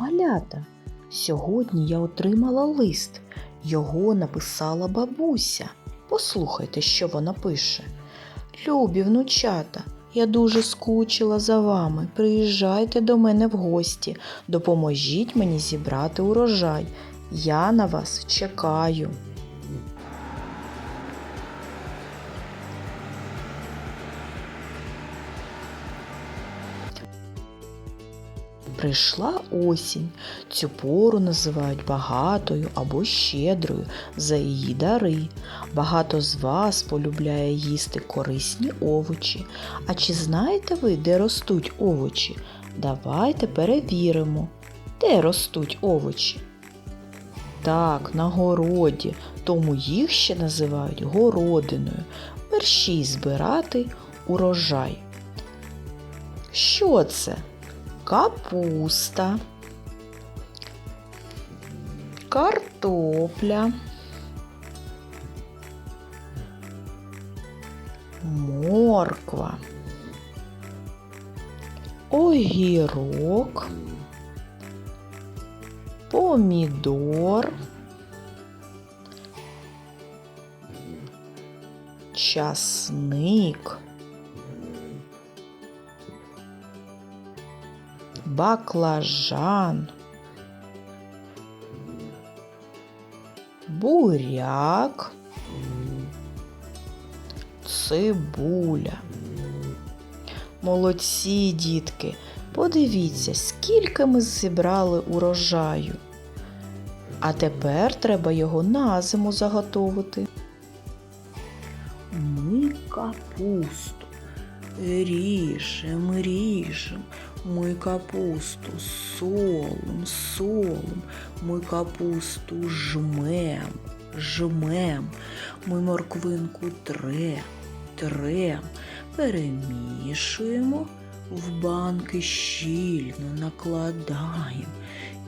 Малята, сьогодні я отримала лист. Його написала бабуся. Послухайте, що вона пише. Любі внучата, я дуже скучила за вами. Приїжджайте до мене в гості, допоможіть мені зібрати урожай. Я на вас чекаю. Прийшла осінь. Цю пору називають багатою або щедрою за її дари. Багато з вас полюбляє їсти корисні овочі. А чи знаєте ви, де ростуть овочі? Давайте перевіримо, де ростуть овочі. Так, на городі, тому їх ще називають городиною. Мерщій збирати урожай. Що це? Капуста, картопля, морква, огірок, помідор, часник. Баклажан, буряк, цибуля. Молодці, дітки, подивіться, скільки ми зібрали урожаю. А тепер треба його на зиму заготовити. Ми капусту ріжем, ріжем, ми капусту солом, солом, ми капусту жмем, жмем, ми морквинку трем, трем, перемішуємо, в банки щільно накладаємо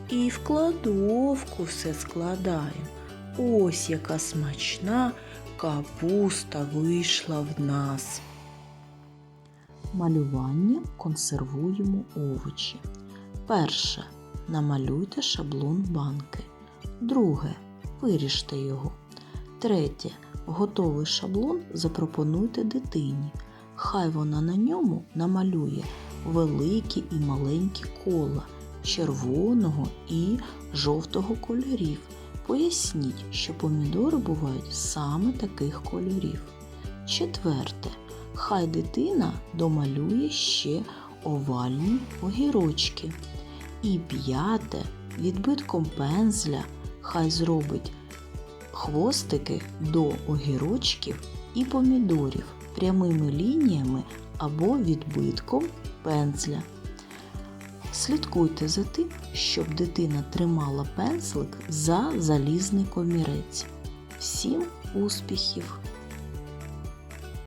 і в кладовку все складаємо. Ось яка смачна капуста вийшла в нас. Малювання консервуємо овочі. Перше. Намалюйте шаблон банки. Друге. Виріжте його. Третє. Готовий шаблон запропонуйте дитині. Хай вона на ньому намалює великі і маленькі кола червоного і жовтого кольорів. Поясніть, що помідори бувають саме таких кольорів. Четверте. Хай дитина домалює ще овальні огірочки. І п'яте відбитком пензля хай зробить хвостики до огірочків і помідорів прямими лініями або відбитком пензля. Слідкуйте за тим, щоб дитина тримала пензлик за залізний комірець. Всім успіхів!